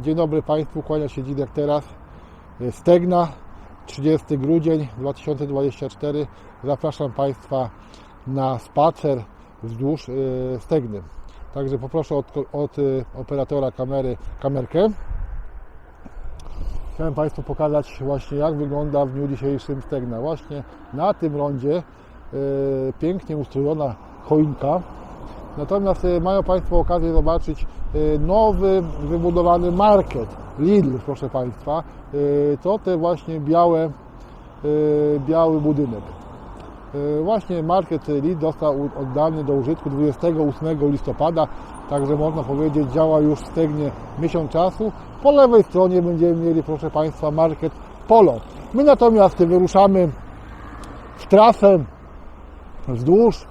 Dzień dobry Państwu, kłania się Dzidek teraz. Stegna, 30 grudzień 2024. Zapraszam Państwa na spacer wzdłuż e, Stegny. Także poproszę od, od e, operatora kamery kamerkę. Chciałem Państwu pokazać właśnie jak wygląda w dniu dzisiejszym Stegna. Właśnie na tym rondzie e, pięknie ustrojona choinka. Natomiast e, mają Państwo okazję zobaczyć e, nowy, wybudowany market Lidl, proszę Państwa. E, To te właśnie białe, biały budynek. Właśnie market Lidl został oddany do użytku 28 listopada, także można powiedzieć działa już w Stegnie miesiąc czasu. Po lewej stronie będziemy mieli, proszę Państwa, market Polo. My natomiast wyruszamy w trasę wzdłuż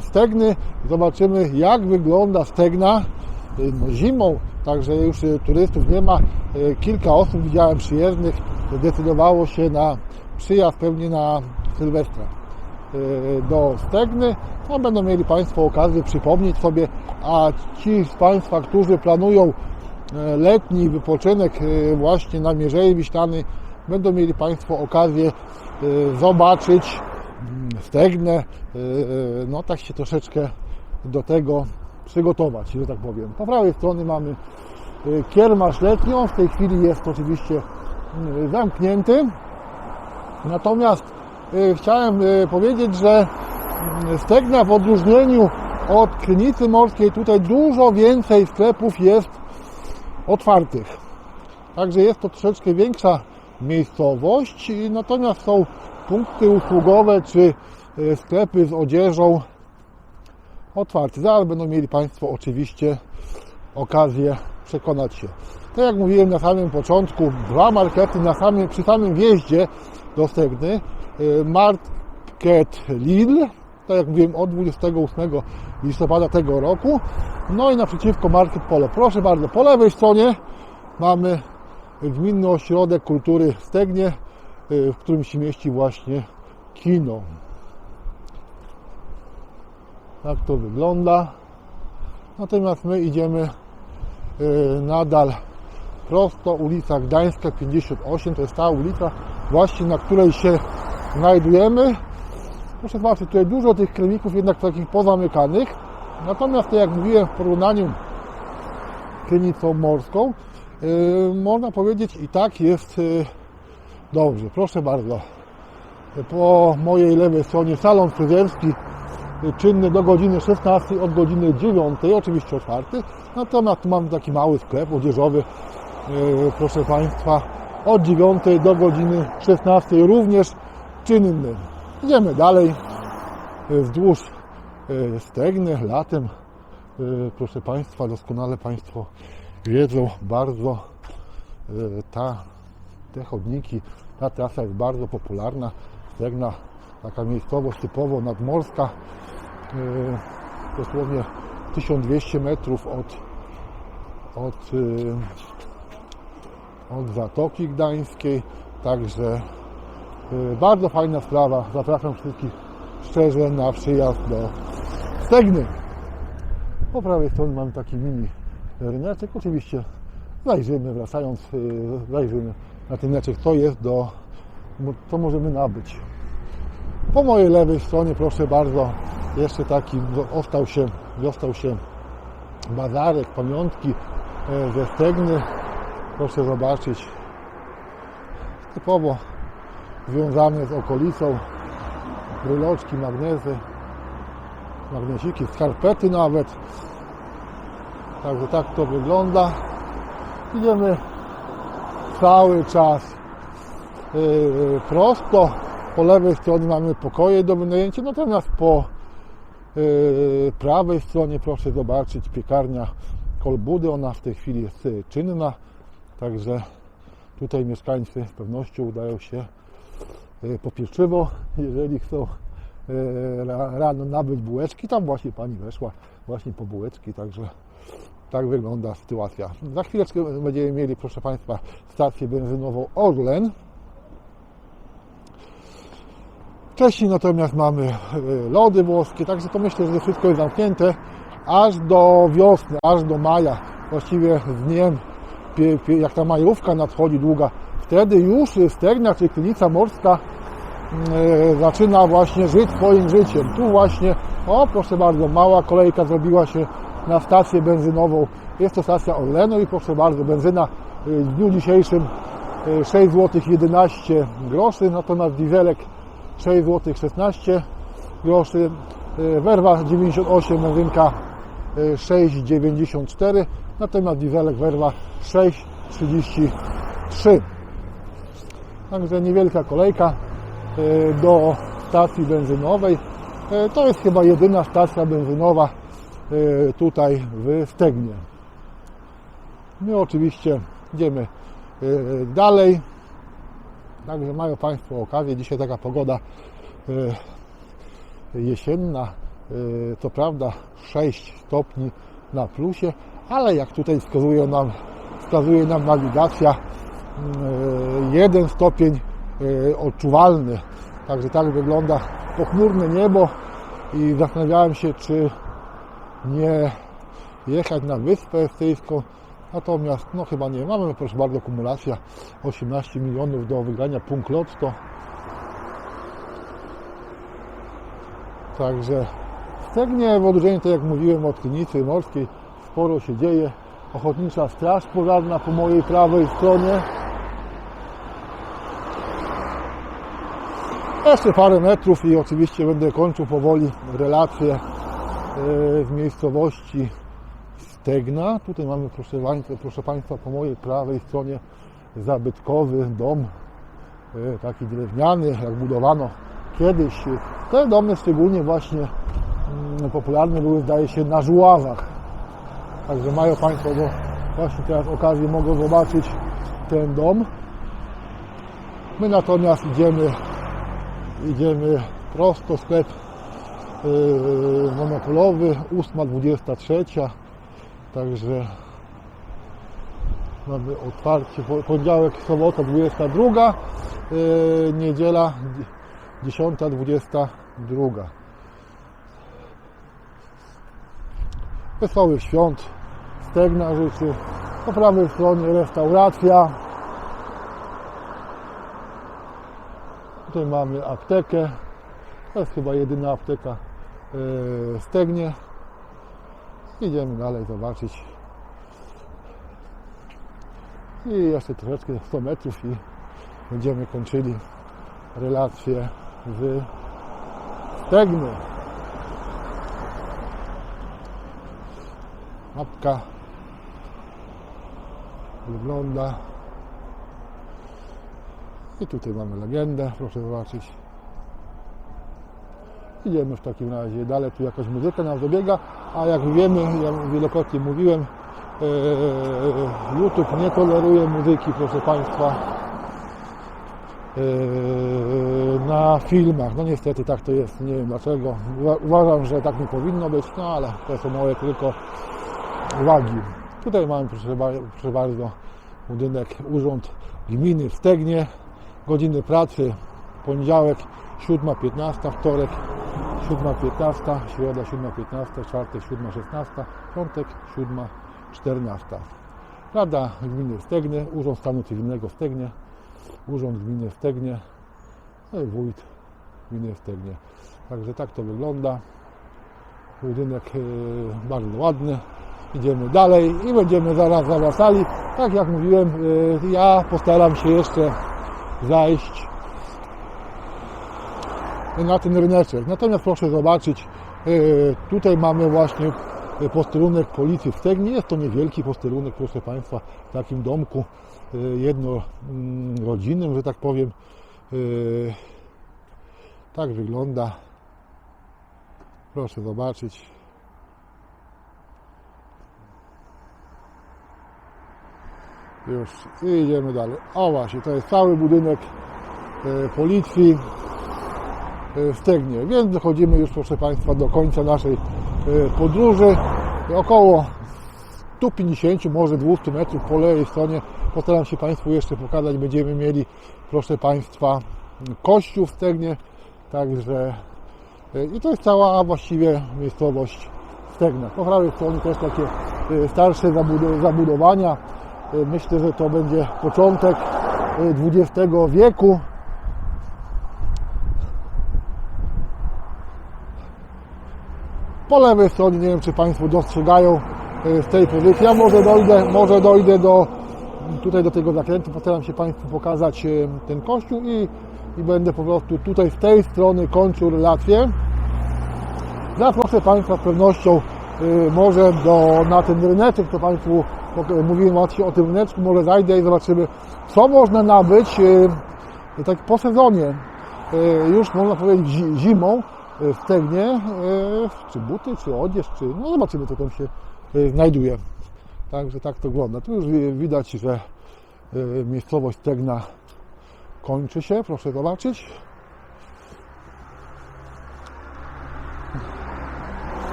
Stegny. Zobaczymy jak wygląda Stegna e, no, zimą. Także już e, turystów nie ma. E, Kilka osób widziałem przyjezdnych zdecydowało się na przyjazd pewnie na Sylwestra e, do Stegny. No, będą mieli Państwo okazję przypomnieć sobie, a ci z Państwa, którzy planują e, letni wypoczynek e, właśnie na Mierzei Wiślanej, będą mieli Państwo okazję e, zobaczyć Stegnę, e, e, no tak się troszeczkę do tego przygotować, że tak powiem. Po prawej stronie mamy e, kiermasz letnią, w tej chwili jest oczywiście mm, zamknięty. Natomiast chciałem powiedzieć, że mm, Stegna w odróżnieniu od Krynicy Morskiej tutaj dużo więcej sklepów jest otwartych. Także jest to troszeczkę większa miejscowość, natomiast są punkty usługowe czy e, sklepy z odzieżą otwarte. Zaraz będą mieli Państwo oczywiście okazję przekonać się. Tak jak mówiłem na samym początku, dwa markety na samym, przy samym wjeździe do Stegny. E, Market Lidl, tak jak mówiłem, od 28 listopada tego roku. No i naprzeciwko Market Polo. Proszę bardzo, po lewej stronie mamy Gminny Ośrodek Kultury w Stegnie, w którym się mieści właśnie kino. Tak to wygląda. Natomiast my idziemy e, nadal prosto ulica Gdańska 58, to jest ta ulica właśnie na której się znajdujemy. Proszę zobaczyć, tutaj dużo tych kliników jednak takich pozamykanych. Natomiast, tak jak mówiłem, w porównaniu z klinicą morską, yy, można powiedzieć i tak jest yy, dobrze. Proszę bardzo. Po mojej lewej stronie salon fryzjerski czynny do godziny 16, od godziny 9, oczywiście otwarty. Natomiast tu mamy taki mały sklep odzieżowy, yy, proszę Państwa, od 9 do godziny 16 również czynny. Idziemy dalej yy, wzdłuż yy, Stegny latem. Proszę Państwa, doskonale Państwo wiedzą bardzo ta, te chodniki, ta trasa jest bardzo popularna. Stegna, taka miejscowość typowo nadmorska, yy, dosłownie 1200 metrów od, od, yy, od Zatoki Gdańskiej, także yy, bardzo fajna sprawa. Zapraszam wszystkich szczerze na przyjazd do Stegny. Po prawej stronie mamy taki mini ryneczek. Oczywiście zajrzymy, wracając, zajrzymy na ten ryneczek, co jest do, co możemy nabyć. Po mojej lewej stronie, proszę bardzo, jeszcze taki ostał się, dostał się bazarek, pamiątki e, ze Stegny. Proszę zobaczyć, typowo związane z okolicą, bryloczki, magnezy, magnesiki, skarpety nawet. Także tak to wygląda. Idziemy cały czas yy, prosto. Po lewej stronie mamy pokoje do wynajęcia, natomiast po yy, prawej stronie proszę zobaczyć piekarnia Kolbudy. Ona w tej chwili jest czynna, także tutaj mieszkańcy z pewnością udają się po pieczywo, jeżeli chcą ra- rano nabyć bułeczki. Tam właśnie pani weszła właśnie po bułeczki, także tak wygląda sytuacja. Za chwileczkę będziemy mieli, proszę Państwa, stację benzynową Orlen. Wcześniej natomiast mamy e, lody włoskie, także to myślę, że wszystko jest zamknięte aż do wiosny, aż do maja, właściwie z dniem jak ta majówka nadchodzi długa, wtedy już Stegna czy Krynica Morska e, zaczyna właśnie żyć swoim życiem. Tu właśnie, o proszę bardzo, mała kolejka zrobiła się na stację benzynową. Jest to stacja Orlenu i proszę bardzo, benzyna y, w dniu dzisiejszym y, 6 zł 11 groszy, natomiast dieselek 6 zł 16 groszy, y, werwa 98, benzynka y, 6,94, natomiast dieselek werwa 6,33. Także niewielka kolejka y, do stacji benzynowej. To jest chyba jedyna stacja benzynowa tutaj w Stegnie. My oczywiście idziemy y, dalej. Także mają Państwo okazję. Dzisiaj taka pogoda y, jesienna. To prawda 6 stopni na plusie, ale jak tutaj wskazuje nam, wskazuje nam nawigacja, 1 stopień odczuwalny. Także tak wygląda pochmurne niebo i zastanawiałem się, czy nie jechać na Wyspę Estyjską. Natomiast, no chyba nie. Mamy, proszę bardzo, kumulacja 18 milionów do wygrania punkt lotto. Także Stegnie w odróżnieniu, tak jak mówiłem, od Krynicy Morskiej sporo się dzieje. Ochotnicza Straż Pożarna po mojej prawej stronie. Jeszcze parę metrów i oczywiście będę kończył powoli relację e, z miejscowości Stegna. Tutaj mamy, proszę proszę Państwa, po mojej prawej stronie zabytkowy dom, e, taki drewniany, jak budowano kiedyś. Te domy szczególnie właśnie mm, popularne były, zdaje się, na żuławach. Także mają Państwo do, właśnie teraz okazję, mogą zobaczyć ten dom. My natomiast idziemy, idziemy prosto, sklep monopolowy, 8.23, także mamy otwarcie, po- poniedziałek, sobota 22, yy, niedziela 10.22. Wesołych świąt, Stegna życzy. Po prawej stronie restauracja. Tutaj mamy aptekę. To jest chyba jedyna apteka Stegnie. Idziemy dalej zobaczyć. I jeszcze troszeczkę 100 metrów i będziemy kończyli relację w Stegnie. Mapka wygląda. I tutaj mamy legendę, proszę zobaczyć. Idziemy w takim razie dalej, tu jakaś muzyka nam zabiega, a jak wiemy, ja wielokrotnie mówiłem, e, YouTube nie toleruje muzyki, proszę Państwa, e, na filmach. No niestety tak to jest, nie wiem dlaczego. Uwa- Uważam, że tak nie powinno być, no ale to są moje tylko uwagi. Tutaj mamy, proszę bardzo, budynek Urząd Gminy w Stegnie. Godziny pracy poniedziałek 7.15, wtorek 7.15, środa 7.15, czwartek 7.16, piątek 7.14. Rada Gminy w Stegnie, Urząd Stanu Cywilnego w Stegnie, Urząd Gminy w Stegnie, no i wójt Gminy w Stegnie. Także tak to wygląda. Budynek e, bardzo ładny. Idziemy dalej i będziemy zaraz zawracali. Tak jak mówiłem, e, ja postaram się jeszcze zajść na ten ryneczek. Natomiast proszę zobaczyć, e, tutaj mamy właśnie posterunek policji w Stegnie. Jest to niewielki posterunek, proszę Państwa, w takim domku e, jednorodzinnym, że tak powiem. E, Tak wygląda. Proszę zobaczyć. Już idziemy dalej. O właśnie, to jest cały budynek policji Stegnie. Więc dochodzimy już, proszę Państwa, do końca naszej e, podróży. Około 150, może 200 metrów po lewej stronie. Postaram się Państwu jeszcze pokazać. Będziemy mieli, proszę Państwa, kościół w Stegnie. Także e, i to jest cała właściwie miejscowość Stegna. Po prawej stronie też takie e, starsze zabudo- zabudowania. Myślę, że to będzie początek XX wieku. Po lewej stronie, nie wiem czy Państwo dostrzegają y, z tej pozycji, ja może dojdę, może dojdę do tutaj do tego zakrętu, postaram się Państwu pokazać y, ten kościół i, i będę po prostu tutaj z tej strony kończył relację. Zaproszę Państwa z pewnością y, może do, na ten ryneczek, to Państwu mówiłem właśnie o tym ryneczku, może zajdę i zobaczymy, co można nabyć tak po sezonie, już można powiedzieć zi- zimą y, w Stegnie, y, czy buty, czy odzież, czy no zobaczymy, co tam się y, znajduje. Także tak to wygląda. Tu już wi- widać, że miejscowość Stegna kończy się, proszę zobaczyć.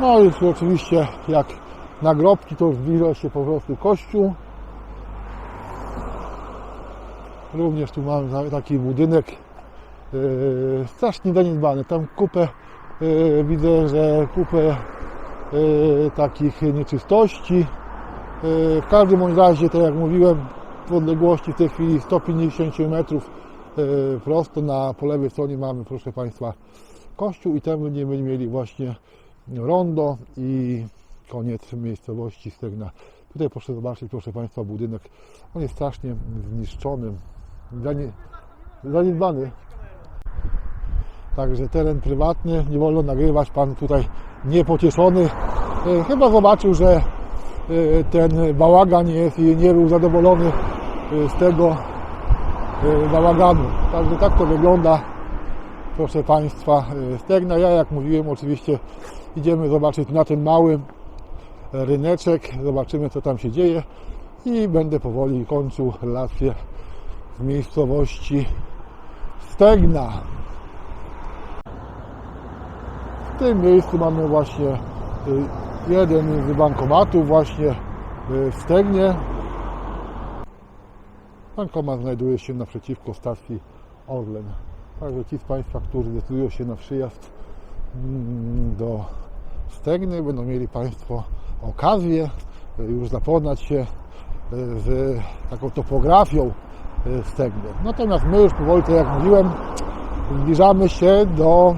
No i oczywiście jak nagrobki to zbliża się po prostu kościół. Również tu mamy ta- taki budynek strasznie zaniedbany. Tam kupę yy, widzę, że kupę yy, takich nieczystości. Yy, w każdym bądź razie, tak jak mówiłem, w odległości w tej chwili 150 metrów yy, prosto na po lewej stronie mamy, proszę Państwa, kościół i tam będziemy mieli właśnie rondo i koniec miejscowości Stegna. Tutaj proszę zobaczyć, proszę Państwa, budynek. On jest strasznie zniszczony, zanie- zaniedbany. Także teren prywatny, nie wolno nagrywać. Pan tutaj niepocieszony. E, Chyba zobaczył, że e, ten bałagan jest i nie był zadowolony e, z tego bałaganu. Także tak to wygląda proszę Państwa, stegna. Ja, jak mówiłem, oczywiście idziemy zobaczyć na ten mały ryneczek, zobaczymy, co tam się dzieje i będę powoli kończył relację z miejscowości Stegna. W tym miejscu mamy właśnie y, jeden z bankomatów właśnie y, w Stegnie. Bankomat znajduje się naprzeciwko stacji Orlen. Także ci z Państwa, którzy decydują się na przyjazd mm, do Stegny, będą mieli Państwo okazję e, już zapoznać się z taką topografią Stegny. Natomiast my już powoli, tak jak mówiłem, zbliżamy się do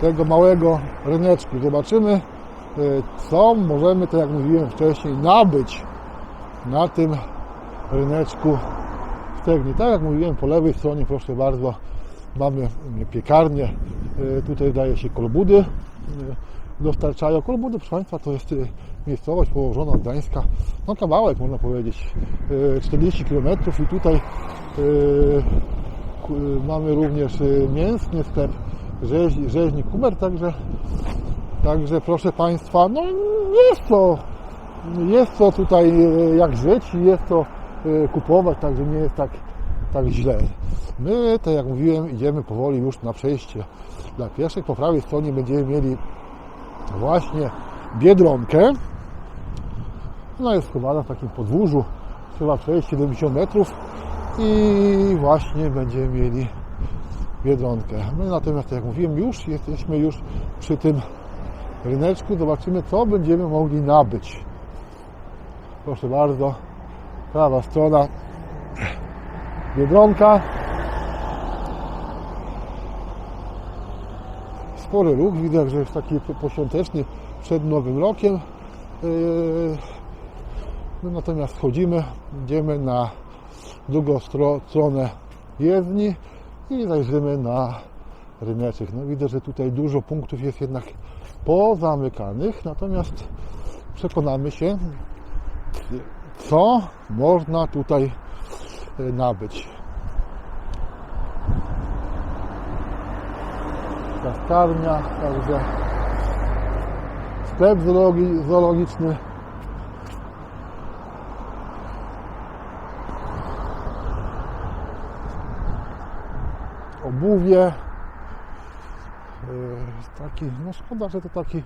tego małego ryneczku. Zobaczymy, e, co możemy, tak jak mówiłem wcześniej, nabyć na tym ryneczku Stegni. Tak jak mówiłem, po lewej stronie, proszę bardzo, mamy piekarnię. E, Tutaj daje się kolbudy. e, Dostarczają kolbudy, proszę Państwa, to jest miejscowość położona od Gdańska. No kawałek, można powiedzieć, e, 40 km i tutaj mamy również mięsny sklep, rzeź- rzeźnik Kuber, także, także proszę Państwa, no jest to jest co tutaj e, jak żyć i jest co e, kupować, także nie jest tak, tak źle. My, tak jak mówiłem, idziemy powoli już na przejście dla pieszych. Po prawej stronie będziemy mieli właśnie Biedronkę. Ona jest schowana w takim podwórzu. Trzeba przejść 70 metrów i właśnie będziemy mieli Biedronkę. My natomiast, tak jak mówiłem, już jesteśmy już przy tym ryneczku. Zobaczymy, co będziemy mogli nabyć. Proszę bardzo, prawa strona Biedronka. Spory ruch, widać, że jest taki poświąteczny przed Nowym Rokiem. Yy, My natomiast schodzimy, idziemy na drugą stro- stronę jezdni i zajrzymy na ryneczek. No widzę, że tutaj dużo punktów jest jednak pozamykanych, natomiast przekonamy się, co można tutaj e, nabyć. Kaskarnia, także sklep zoologi- zoologiczny. Obuwie. Taki, no szkoda, że to taki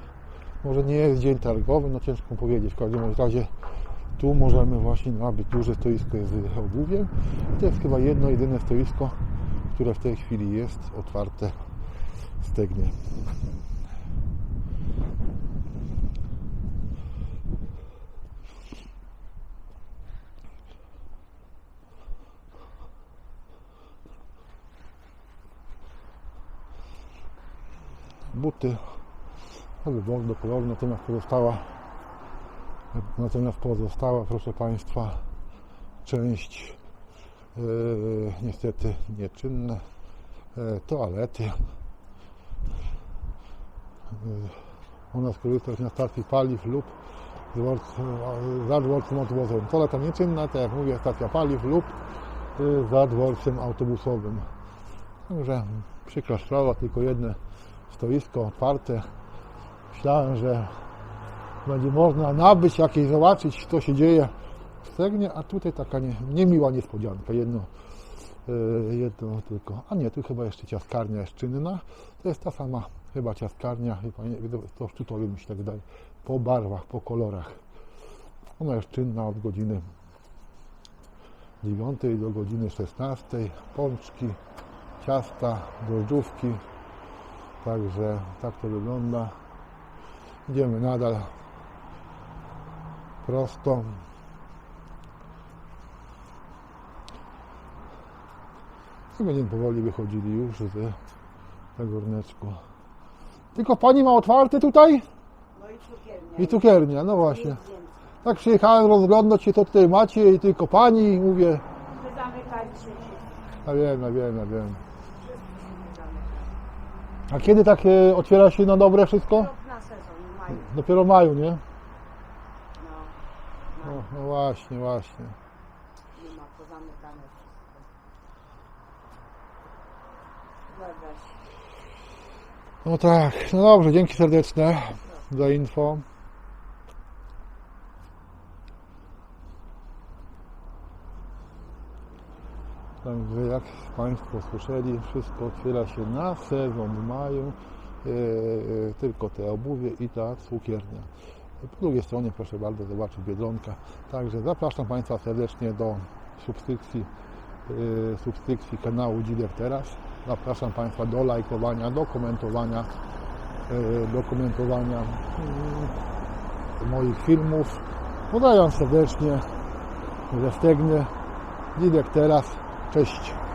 może nie jest dzień targowy, no ciężko powiedzieć. W każdym razie tu możemy właśnie nabyć duże stoisko z obuwiem. To jest chyba jedno, jedyne stoisko, które w tej chwili jest otwarte w Stegnie. Buty. By bardzo kolorne, natomiast pozostała natomiast pozostała, proszę Państwa, część e, niestety nieczynne e, toalety. E, Można skorzystać na stacji paliw lub za dworcem autobusowym. Toaleta nieczynna, tak jak mówię, stacja paliw lub e, za dworcem autobusowym. Także przykra sprawa, tylko jedno stoisko otwarte. Myślałem, że będzie można nabyć jakieś, zobaczyć co się dzieje w Stegnie, a tutaj taka nie, niemiła niespodzianka, jedno, e, jedno tylko, a nie, tu chyba jeszcze ciaskarnia jest czynna, to jest ta sama chyba ciaskarnia, chyba nie, to szczytowy mi się tak wydaje, po barwach, po kolorach. Ona jest czynna od godziny 9 do godziny 16, pączki, ciasta, drożdżówki, także tak to wygląda. Idziemy nadal prosto. I będziemy powoli wychodzili już z tego ryneczku. Tylko pani ma otwarte tutaj? No i cukiernia. I cukiernia, no właśnie. Tak przyjechałem rozglądać się, to tutaj macie i tylko pani mówię, zamykaliśmy się. a wiem, a wiem, a wiem. A kiedy tak e, otwiera się na dobre wszystko? Na sezon, w maju. Dopiero w maju, nie? No. No, no. właśnie, właśnie. Nie ma pozamykane wszystko. No tak, no dobrze, dzięki serdeczne za info. Także jak Państwo słyszeli, wszystko otwiera się na sezon w maju, e, e, tylko te obuwie i ta cukiernia. Po drugiej stronie proszę bardzo zobaczyć Biedronka. Także zapraszam Państwa serdecznie do subskrypcji, e, subskrypcji kanału Dzider Teraz. Zapraszam Państwa do lajkowania, do komentowania, do komentowania mm, moich filmów. Pozdrawiam serdecznie ze Stegny. Dzider Teraz. Cześć.